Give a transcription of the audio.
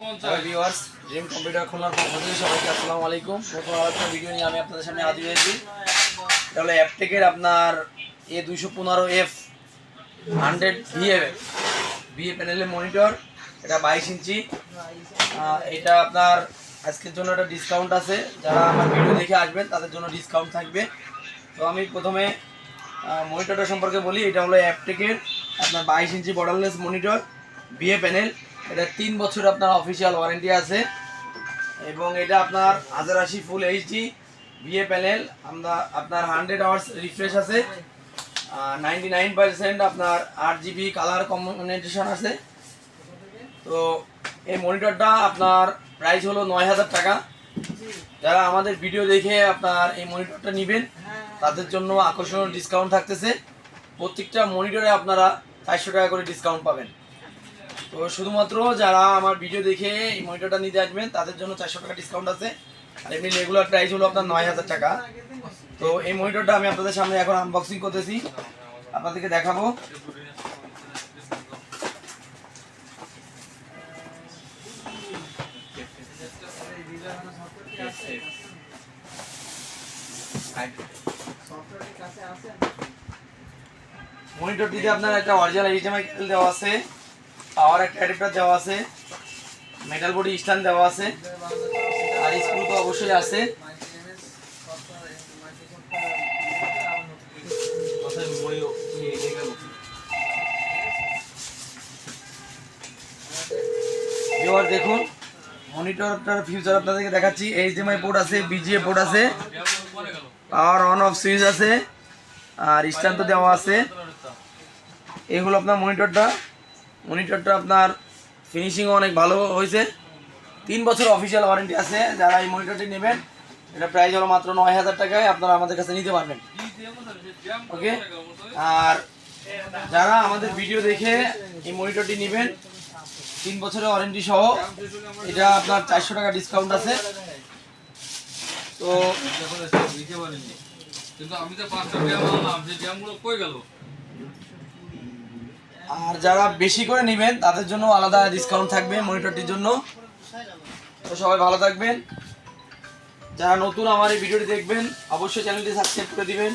Viewers computer খোলার সবাইকে আসসালামু আলাইকুম। আমি আপনাদের সামনে এটা হলো অ্যাপটেকের আপনার এ পনেরো এফ হান্ড্রেড ভিএ ভিএ প্যানেলের মনিটর এটা বাইশ ইঞ্চি। এটা আপনার আজকের জন্য একটা ডিসকাউন্ট আছে। যারা আমার ভিডিও দেখে আসবেন, তাদের জন্য ডিসকাউন্ট থাকবে। তো আমি প্রথমে মনিটরটা সম্পর্কে বলি। এটা হলো অ্যাপটেকের আপনার বাইশ inch borderless monitor VA panel এটা তিন বছর আপনার অফিসিয়াল ওয়ারেন্টি আছে। এবং এটা আপনার হাজার আশি ফুল এইচডি বিএ প্যানেল আমরা আপনার হান্ড্রেড আওয়ার্স রিফ্রেশ আছে। নাইনটি নাইন আপনার আট জিবি কালার কম্বিনেশন আছে। তো এই মনিটরটা আপনার প্রাইস হলো নয় হাজার টাকা। যারা আমাদের ভিডিও দেখে আপনার এই মনিটরটা নেবেন, তাদের জন্য আকর্ষণীয় ডিসকাউন্ট থাকতেছে। প্রত্যেকটা মনিটরে আপনারা চারশো টাকা করে ডিসকাউন্ট পাবেন। তো শুধুমাত্র যারা আমার ভিডিও দেখে এই মনিটরটা নিতে আসবেন, তাদের জন্য চারশো টাকা ডিসকাউন্ট আছে। আর এমনি রেগুলার প্রাইস হলো আপনার নয় হাজার টাকা। তো এই মনিটরটা আমি আপনাদের সামনে এখন আনবক্সিং করতেছি। আপনাদেরকে দেখাবো। মনিটরটিতে আপনার একটা অরিজিনাল এইচএমআই কেবল দেওয়া আছে। পাওয়ার একটা অ্যাডাপ্টার দেওয়া আছে মেটাল বডি স্ট্যান্ড দেওয়া আছে আর স্ক্রু তো অবশ্যই আছে। দেখুন মনিটরটার ফিউচার আপনাদেরকে দেখাচ্ছি। এইচডিএমআই পোর্ট আছে বিজিএ পোর্ট আছে পাওয়ার অন অফ সুইচ আছে আর স্ট্যান্ড তো দেওয়া আছে। এগুলো আপনার মনিটরটা মনিটরটা আপনার ফিনিশিংও অনেক ভালো হয়েছে। তিন বছর অফিসিয়াল ওয়ারেন্টি আছে, যারা এই মনিটরটি নেবেন, এটা প্রাইস হলো মাত্র নয় হাজার টাকায় আপনারা আমাদের কাছে নিতে পারবেন। ওকে আর যারা আমাদের ভিডিও দেখে এই মনিটরটি নেবেন, তিন বছরের ওয়ারেন্টি সহ, এটা আপনার চারশো টাকা ডিসকাউন্ট আছে। তো কিন্তু আমি তো পাঁচটা আনলাম কই গেল? আর যারা বেশি করে নেবেন, তাদের জন্য আলাদা ডিসকাউন্ট থাকবে মনিটরটির জন্য। তো সবাই ভালো থাকবেন। যারা নতুন আমার এই ভিডিওটি দেখবেন, অবশ্যই চ্যানেলটি সাবস্ক্রাইব করে দিবেন।